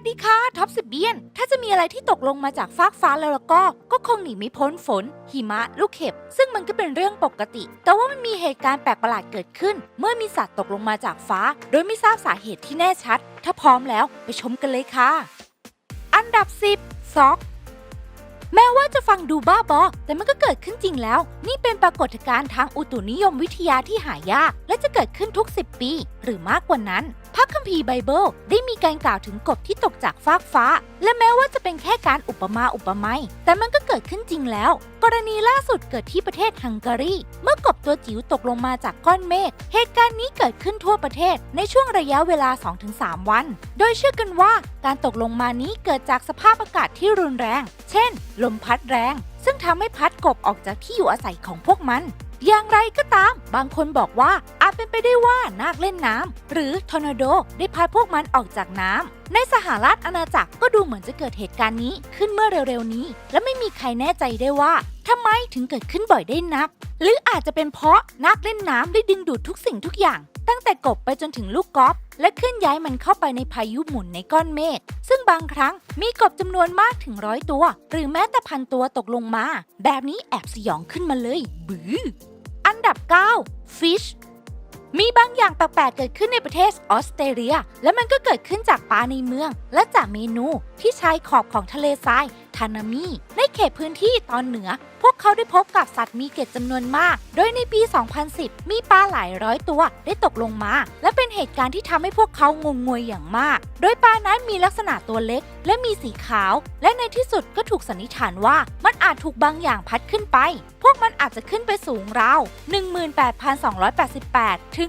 วัสดีค่ะท็อปสิบเบียน ถ้าจะมีอะไรที่ตกลงมาจากฟากฟ้าแล้วล่ะก็ ก็คงหนีไม่พ้นฝน หิมะ ลูกเห็บ ซึ่งมันก็เป็นเรื่องปกติ แต่ว่ามันมีเหตุการณ์แปลกประหลาดเกิดขึ้น เมื่อมีสัตว์ตกลงมาจากฟ้า โดยไม่ทราบสาเหตุที่แน่ชัด ถ้าพร้อมแล้วไปชมกันเลยค่ะ อันดับ 10ซอก แม้ว่าจะฟังดูบ้าบอ แต่มันก็เกิดขึ้นจริงแล้ว นี่เป็นปรากฏการณ์ทางอุตุนิยมวิทยาที่หายาก และจะเกิดขึ้นทุก 10 ปี หรือมากกว่านั้น พระคัมภีร์ไบเบิลได้มีการกล่าวถึงกบที่ตกจากฟากฟ้าและแม้ว่าจะเป็นแค่การอุปมาอุปไมยแต่มันก็เกิดขึ้นจริงแล้ว กรณีล่าสุดเกิดที่ประเทศฮังการี เมื่อกบตัวจิ๋วตกลงมาจากก้อนเมฆ เหตุการณ์นี้เกิดขึ้นทั่วประเทศในช่วงระยะเวลา 2-3 วัน โดยเชื่อกันว่าการตกลงมานี้เกิดจากสภาพอากาศที่รุนแรง เช่น ลมพัดแรง ซึ่งทำให้พัดกบออกจากที่อยู่อาศัยของพวกมัน อย่างไรก็ตาม บางคนบอกว่าอาจเป็นไปได้ว่านาคเล่นน้ำหรือทอร์นาโดได้พาพวกมันออกจากน้ำในสหรัฐอาณาจักรก็ดูเหมือนจะเกิดเหตุการณ์นี้ขึ้นเมื่อเร็วๆนี้ และไม่มีใครแน่ใจได้ว่าทำไมถึงเกิดขึ้นบ่อยได้นัก หรืออาจจะเป็นเพราะนักเล่นน้ำได้ดึงดูดทุกสิ่งทุกอย่าง ตั้งแต่กบไปจนถึงลูกกอล์ฟและเคลื่อนย้ายมันเข้าไปในพายุหมุนในก้อนเมฆซึ่งบางครั้งมีกบจำนวนมากถึงร้อยตัว หรือแม้แต่พันตัวตกลงมา แบบนี้แอบสยองขึ้นมาเลย บืออันดับ 9 Fish มีบางอย่างแปลกๆเกิดขึ้นในประเทศออสเตรเลีย และมันก็เกิดขึ้นจากปลาในเมือง และจากเมนูที่ชายขอบของทะเลทราย ทานามิ ในเขตพื้นที่ตอนเหนือ พวกเขาได้พบกับสัตว์มีเกล็ดจำนวนมาก โดยในปี 2010 มีปลาหลายร้อยตัวได้ตกลงมา และเป็นเหตุการณ์ที่ทำให้พวกเขางงงวยอย่างมาก โดยปลานั้นมีลักษณะตัวเล็ก และมีสีขาว และในที่สุดก็ถูกสันนิษฐานว่ามันอาจถูกบางอย่างพัดขึ้นไป พวกมันอาจจะขึ้นไปสูงราว 18,288 ถึง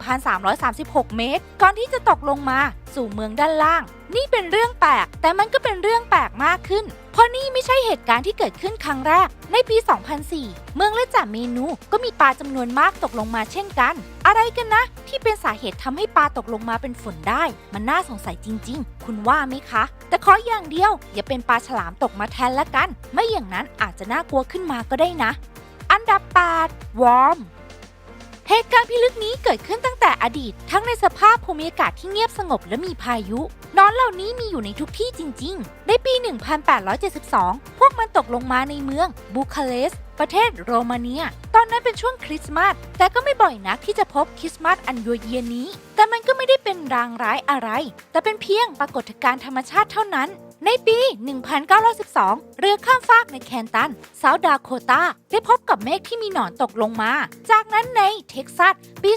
21,336 เมตร ก่อนที่จะตกลงมาสู่เมืองด้านล่าง นี่เป็นเรื่องแปลก แต่มันก็เป็นเรื่องแปลกมากขึ้น เพราะนี่ไม่ใช่เหตุการณ์ที่เกิดขึ้นครั้งแรก ในปี 2004 เมืองและจ่าเมนูก็มีปลาจำนวนมากตกลงมาเช่นกัน อะไรกันนะ ที่เป็นสาเหตุทำให้ปลาตกลงมาเป็นฝนได้ มันน่าสงสัยจริง ๆ คุณว่าไหมคะ แต่ขออย่างเดียว อย่าเป็นปลาฉลามตกมาแทนละกัน ไม่อย่างนั้นอาจจะน่ากลัวขึ้นมาก็ได้นะ อันดับ8วอร์ม เหตุการณ์พิลึกนี้เกิดขึ้นตั้งแต่อดีต ทั้งในสภาพภูมิอากาศที่เงียบสงบและมีพายุ นอนเหล่านี้มีอยู่ในทุกที่จริง ๆ ในปี 1872 พวกมันตกลงมาในเมืองบูคาเรสต์ประเทศโรมาเนีย ตอนนั้นเป็นช่วงคริสต์มาส แต่ก็ไม่บ่อยนักที่จะพบคริสต์มาสอันยัวเยียนี้ แต่มันก็ไม่ได้เป็นรางร้ายอะไร แต่เป็นเพียงปรากฏการณ์ธรรมชาติเท่านั้น ในปี 1912 เรือข้ามฟากในแคนตันเซาท์ดาโคตา ได้พบกับเมฆที่มีหนอนตกลงมา จากนั้นในเท็กซัส ปี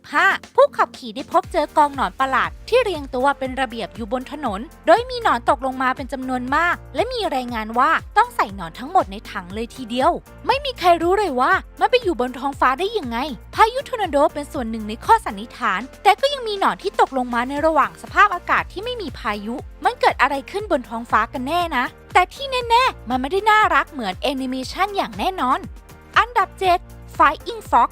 2015 ผู้ขับขี่ได้พบเจอกองหนอนประหลาด ที่เรียงตัวเป็นระเบียบอยู่บนถนน โดยมีหนอนตกลงมาเป็นจำนวนมาก และมีรายงานว่าต้องใส่หนอนทั้งหมดในถังเลยทีเดียว ไม่มีใครรู้เลยว่า มันไปอยู่บนท้องฟ้าได้ยังไง พายุทอร์นาโดเป็นส่วนหนึ่งในข้อสันนิษฐาน แต่ก็ยังมีหนอนที่ตกลงมาในระหว่างสภาพอากาศที่ไม่มีพายุ มันเกิดอะไรขึ้นบนท้องฟ้ากันแน่นะ แต่ที่แน่ๆ มันไม่ได้น่ารักเหมือนแอนิเมชันอย่างแน่นอน อันดับ 7 Flying Fox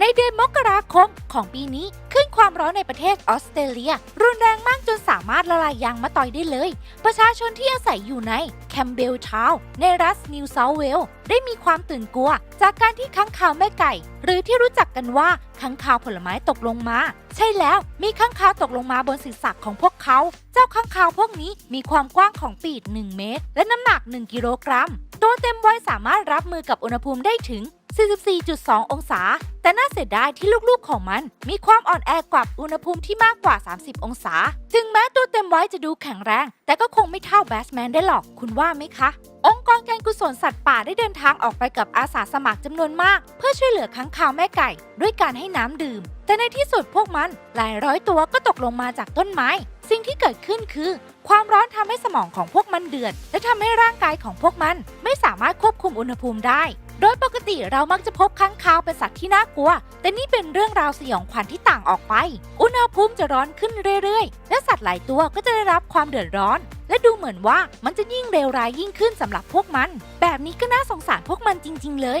ในเดือนมกราคมของปีนี้ ขึ้นความร้อนในประเทศออสเตรเลีย รุนแรงมากามารถละลายยางมะตอยได้เลย ประชาชนที่อาศัยอยู่ในแคมเบลทาวในรัฐนิวเซาท์เวลได้มีความตื่นกลัว จากการที่ค้างคาวแม่ไก่ หรือที่รู้จักกันว่าค้างคาวผลไม้ตกลงมา ใช่แล้วมีค้างคาวตกลงมาบนศีรษะของพวกเขา เจ้าค้างคาวพวกนี้มีความกว้างของปีก1 เมตร และน้ำหนัก 1 กิโลกรัม ตัวเต็มวัยสามารถรับมือกับอุณหภูมิได้ถึง 44.2 องศา แต่น่าเสียดายที่ลูกๆของมัน มีความอ่อนแอกว่าอุณหภูมิที่มากกว่า 30 องศา ถึงแม้ตัวเต็มไว้จะดูแข็งแรง แต่ก็คงไม่เท่าแบทแมนได้หรอกคุณว่าไหมคะ องค์กรการกุศลสัตว์ป่าได้เดินทางออกไปกับอาสาสมัครจำนวนมาก เพื่อช่วยเหลือค้างคาวแม่ไก่ ด้วยการให้น้ำดื่ม แต่ในที่สุดพวกมันหลายร้อยตัวก็ตกลงมาจากต้นไม้ สิ่งที่เกิดขึ้นคือ ความร้อนทำให้สมองของพวกมันเดือด และทำให้ร่างกายของพวกมันไม่สามารถควบคุมอุณหภูมิได้ โดยปกติเรามักจะพบค้างคาวเป็นสัตว์ที่น่ากลัว แต่นี่เป็นเรื่องราวสยองขวัญที่ต่างออกไป อุณหภูมิจะร้อนขึ้นเรื่อยๆ และสัตว์หลายตัวก็จะได้รับความเดือดร้อน และดูเหมือนว่ามันจะยิ่งเลวร้ายยิ่งขึ้นสำหรับพวกมัน แบบนี้ก็น่าสงสารพวกมันจริง ๆ เลย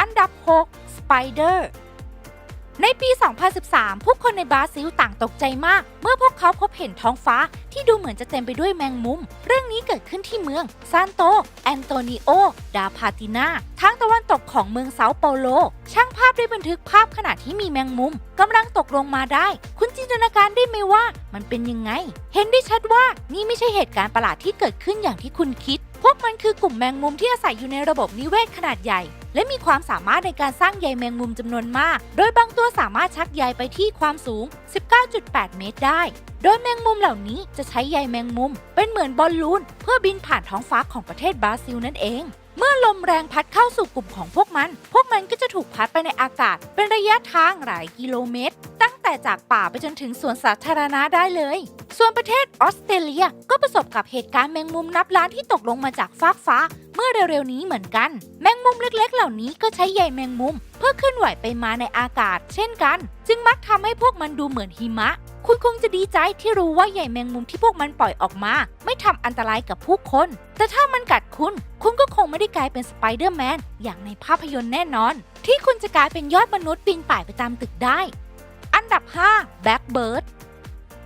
อันดับ 6 Spider ในปี 2013 ผู้คนในบราซิลต่างตกใจมาก เมื่อพวกเขาพบเห็นท้องฟ้าที่ดูเหมือนจะเต็มไปด้วยแมงมุม เรื่องนี้เกิดขึ้นที่เมืองซานโต แอนโตนิโอ ดาพาตินาทางตะวันตกของเมืองเซาเปาโล ช่างภาพได้บันทึกภาพขณะที่มีแมงมุมกำลังตกลงมาได้ คุณจินตนาการได้ไหมว่ามันเป็นยังไง เห็นได้ชัดว่านี่ไม่ใช่เหตุการณ์ประหลาดที่เกิดขึ้นอย่างที่คุณคิด พวกมันคือกลุ่มแมงมุมที่อาศัยอยู่ในระบบนิเวศขนาดใหญ่ และมีความสามารถในการสร้างใยแมงมุมจำนวนมาก โดยบางตัวสามารถชักใยไปที่ความสูง 19.8 เมตรได้ โดยแมงมุมเหล่านี้จะใช้ใยแมงมุม เป็นเหมือนบอลลูน เพื่อบินผ่านท้องฟ้าของประเทศบราซิลนั่นเอง เมื่อลมแรงพัดเข้าสู่กลุ่มของพวกมัน พวกมันก็จะถูกพัดไปในอากาศ เป็นระยะทางหลายกิโลเมตร ตั้งแต่จากป่าไปจนถึงสวนสาธารณะได้เลย ส่วนประเทศออสเตรเลียก็ประสบกับเหตุการณ์แมงมุมนับล้านที่ตกลงมาจากฟากฟ้า เมื่อเร็วๆนี้เหมือนกัน แมงมุมเล็กๆ เหล่านี้ก็ใช้ใยแมงมุม เพื่อขึ้นไหวไปมาในอากาศ เช่นกัน จึงมักทำให้พวกมันดูเหมือนหิมะ คุณคงจะดีใจที่รู้ว่าใยแมงมุมที่พวกมันปล่อยออกมา ไม่ทำอันตรายกับผู้คน แต่ถ้ามันกัดคุณ คุณก็คงไม่ได้กลายเป็นสไปเดอร์แมนอย่างในภาพยนตร์แน่นอน ที่คุณจะกลายเป็นยอดมนุษย์ปีนป่ายไปตามตึกได้ อันดับ5 Blackbird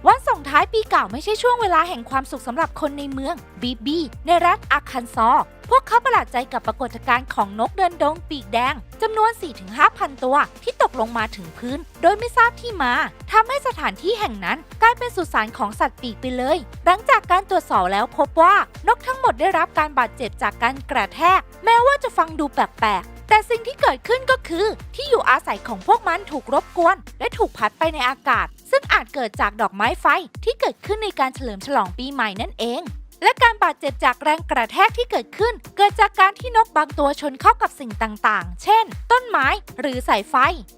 วันส่งท้ายปีเก่าไม่ใช่ช่วงเวลาแห่งความสุขสำหรับคนในเมืองบีบีในรัฐอาคันซอ วกเขาประหลาดใจกับปรากฏการณ์ของนกเดินดงปีกแดงจำนวน 4-5,000 ตัวที่ตกลงมาถึงพื้น โดยไม่ทราบที่มาทำให้สถานที่แห่งนั้นกลายเป็นสุสานของสัตว์ปีกไปเลย หลังจากการตรวจสอบแล้วพบว่านกทั้งหมดได้รับการบาดเจ็บจากการกระแทก แม้ว่าจะฟังดูแปลกๆแต่สิ่งที่เกิดขึ้นก็คือ ที่อยู่อาศัยของพวกมันถูกรบกวน และถูกพัดไปในอากาศ ซึ่งอาจเกิดจากดอกไม้ไฟที่เกิดขึ้นในการเฉลิมฉลองปีใหม่นั่นเอง และการบาดเจ็บจากแรงกระแทกที่เกิดขึ้น เกิดจากการที่นกบางตัวชนเข้ากับสิ่งต่างๆ เช่น ต้นไม้หรือสายไฟ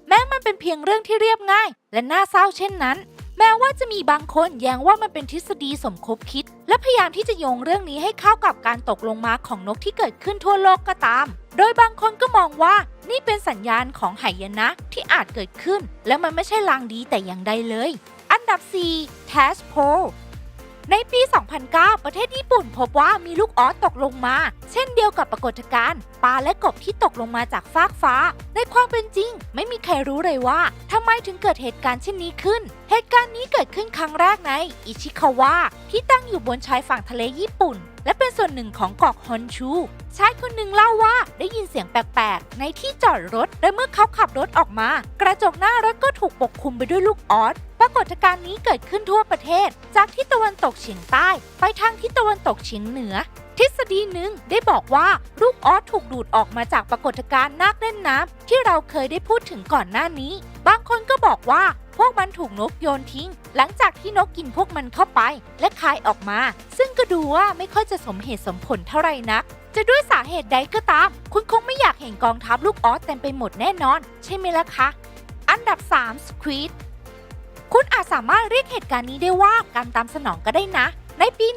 แม้มันเป็นเพียงเรื่องที่เรียบง่าย และน่าเศร้าเช่นนั้น แม้ว่าจะมีบางคนแย้งว่ามันเป็นทฤษฎีสมคบคิด และพยายามที่จะโยงเรื่องนี้ให้เข้ากับการตกลงมาของนกที่เกิดขึ้นทั่วโลกก็ตาม โดยบางคนก็มองว่านี่เป็นสัญญาณของหายนะที่อาจเกิดขึ้น และมันไม่ใช่ลางดีแต่อย่างใดเลย อันดับ 4 t a s p o ในปี 2009 ประเทศญี่ปุ่นพบว่ามีลูกออสตกลงมา เช่นเดียวกับปรากฏการณ์ปลาและกบที่ตกลงมาจากฟากฟ้า ในความเป็นจริง ไม่มีใครรู้เลยว่าทำไมถึงเกิดเหตุการณ์เช่นนี้ขึ้น เหตุการณ์นี้เกิดขึ้นครั้งแรกในอิชิคาวะที่ตั้งอยู่บนชายฝั่งทะเลญี่ปุ่น และเป็นส่วนหนึ่งของเกาะฮอนชูชายคนหนึ่งเล่าว่าได้ยินเสียงแปลกๆ ในที่จอดรถและเมื่อเขาขับรถออกมา กระจกหน้ารถก็ถูกปกคลุมไปด้วยลูกออสปรากฏการณ์นี้เกิดขึ้นทั่วประเทศ จากทิศตะวันตกเฉียงใต้ ไปทางทิศตะวันตกเฉียงเหนือ ทฤษฎีหนึ่งได้บอกว่าลูกออสถูกดูดออกมาจากปรากฏการณ์นาคเล่นน้ำที่เราเคยได้พูดถึงก่อนหน้านี้ บางคนก็บอกว่าพวกมันถูกนกโยนทิ้ง หลังจากที่นกกินพวกมันเข้าไป และคายออกมา ซึ่งก็ดูว่าไม่ค่อยจะสมเหตุสมผลเท่าไหร่นัก จะด้วยสาเหตุใดก็ตาม คุณคงไม่อยากเห็นกองทัพลูกออสเต็มไปหมดแน่นอน ใช่ไหมล่ะคะ อันดับ 3 Squid คุณอาจสามารถเรียกเหตุการณ์นี้ได้ว่าการตามสนองก็ได้นะ ในปี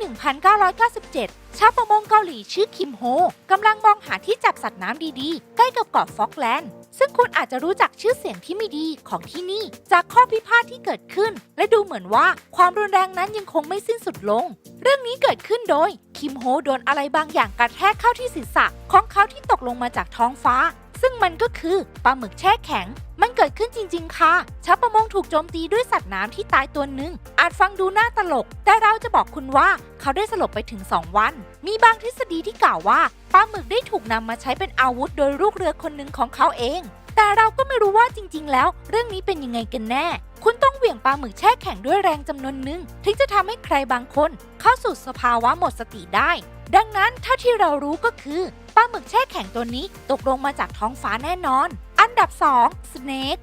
1997 ชาวประมงเกาหลีชื่อคิมโฮกำลังมองหาที่จับสัตว์น้ำดีๆ ใกล้กับเกาะฟอกแลนด์ ซึ่งคุณอาจจะรู้จักชื่อเสียงที่ไม่ดีของที่นี่ จากข้อพิพาทที่เกิดขึ้น และดูเหมือนว่าความรุนแรงนั้นยังคงไม่สิ้นสุดลง เรื่องนี้เกิดขึ้นโดย คิมโฮโดนอะไรบางอย่างกระแทกเข้าที่ศีรษะของเขาที่ตกลงมาจากท้องฟ้า ซึ่งมันก็คือปลาหมึกแช่แข็งมันเกิดขึ้นจริง ๆ ค่ะ ชาวประมงถูกโจมตีด้วยสัตว์น้ำที่ตายตัวหนึ่ง อาจฟังดูน่าตลก แต่เราจะบอกคุณว่าเขาได้สลบไปถึง 2 วันมีบางทฤษฎีที่กล่าวว่าปลาหมึกได้ถูกนำมาใช้เป็นอาวุธโดยลูกเรือคนหนึ่งของเขาเอง แต่เราก็ไม่รู้ว่าจริง ๆ แล้ว เรื่องนี้เป็นยังไงกันแน่ คุณต้องเหวี่ยงปลาหมึกแช่แข็งด้วยแรงจำนวนหนึ่งถึงจะทำให้ใครบางคน เข้าสู่สภาวะหมดสติได้ ดังนั้นถ้าที่เรารู้ก็คือปลาหมึกแช่แข็งตัวนี้ตกลงมาจากท้องฟ้าแน่นอน อันดับ 2 Snake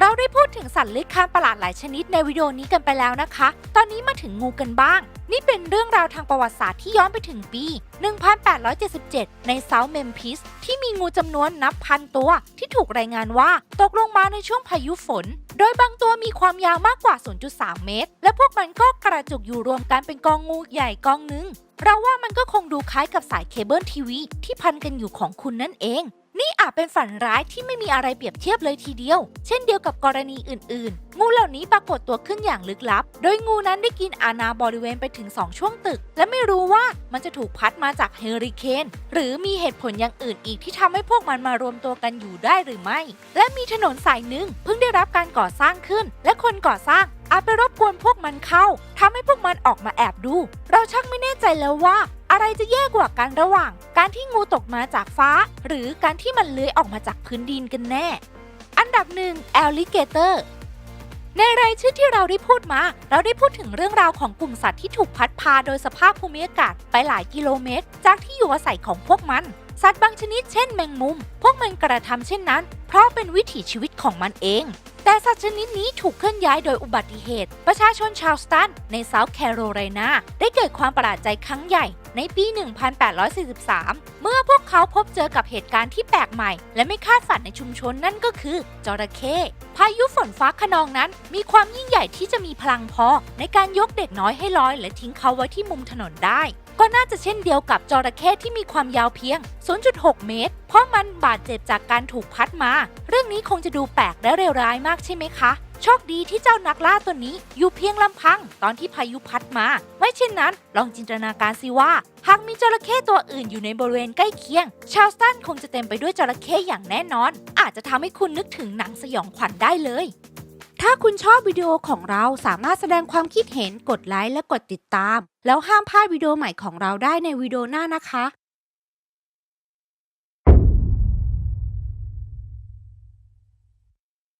เราได้พูดถึงสัตว์เลื้อยคลานประหลาดหลายชนิดในวิดีโอนี้กันไปแล้วนะคะ ตอนนี้มาถึงงูกันบ้าง นี่เป็นเรื่องราวทางประวัติศาสตร์ที่ย้อนไปถึงปี 1877 ในเซาท์เมมพิส ที่มีงูจำนวนนับพันตัวที่ถูกรายงานว่าตกลงมาในช่วงพายุฝน โดยบางตัวมีความยาวมากกว่า 0.3 เมตร และพวกมันก็กระจุกอยู่รวมกันเป็นกองงูใหญ่กองหนึ่งเราว่ามันก็คงดูคล้ายกับสายเคเบิลทีวีที่พันกันอยู่ของคุณนั่นเอง นี่อาจเป็นฝันร้ายที่ไม่มีอะไรเปรียบเทียบเลยทีเดียว เช่นเดียวกับกรณีอื่นๆ งูเหล่านี้ปรากฏตัวขึ้นอย่างลึกลับ โดยงูนั้นได้กินอาณาบริเวณไปถึง 2 ช่วงตึก และไม่รู้ว่ามันจะถูกพัดมาจากเฮอริเคน หรือมีเหตุผลอย่างอื่นอีกที่ทำให้พวกมันมารวมตัวกันอยู่ได้หรือไม่ และมีถนนสายหนึ่งเพิ่งได้รับการก่อสร้างขึ้น และคนก่อสร้างอาจไปรบกวนพวกมันเข้าทำให้พวกมันออกมาแอบดู เราชักไม่แน่ใจแล้วว่า อะไรจะแย่กว่ากันระหว่าง การที่งูตกมาจากฟ้า หรือการที่มันเลื้อยออกมาจากพื้นดินกันแน่ อันดับหนึ่งแอลลิเกเตอร์ในรายชื่อที่เราได้พูดมา เราได้พูดถึงเรื่องราวของกลุ่มสัตว์ที่ถูกพัดพาโดยสภาพภูมิอากาศไปหลายกิโลเมตร จากที่อยู่อาศัยของพวกมัน สัตว์บางชนิดเช่นแมงมุม พวกมันกระทำเช่นนั้น เพราะเป็นวิถีชีวิตของมันเอง แต่สัตว์ชนิดนี้ถูกเคลื่อนย้ายโดยอุบัติเหตุ ประชาชนชาวสตันในเซาท์แคโรไลนาได้เกิดความประหลาดใจครั้งใหญ่ ในปี 1843 เมื่อพวกเขาพบเจอกับเหตุการณ์ที่แปลกใหม่ และไม่คาดฝันในชุมชนนั่นก็คือจระเข้พายุฝนฟ้าขนองนั้น มีความยิ่งใหญ่ที่จะมีพลังพอ ในการยกเด็กน้อยให้ลอย และทิ้งเขาไว้ที่มุมถนนได้ ก็น่าจะเช่นเดียวกับจระเข้ที่มีความยาวเพียง 0.6 เมตร เพราะมันบาดเจ็บจากการถูกพัดมา เรื่องนี้คงจะดูแปลกและเลวร้ายมากใช่ไหมคะ โชคดีที่เจ้านักล่าตัวนี้อยู่เพียงลำพังตอนที่พายุพัดมา ไม่เช่นนั้น ลองจินตนาการสิว่า หากมีจระเข้ตัวอื่นอยู่ในบริเวณใกล้เคียง ชาวสตันคงจะเต็มไปด้วยจระเข้อย่างแน่นอน อาจจะทำให้คุณนึกถึงหนังสยองขวัญได้เลย ถ้าคุณชอบวิดีโอของเราสามารถแสดงความคิดเห็นกดไลค์และกดติดตาม แล้วห้ามพลาดวิดีโอใหม่ของเราได้ในวิดีโอหน้านะคะ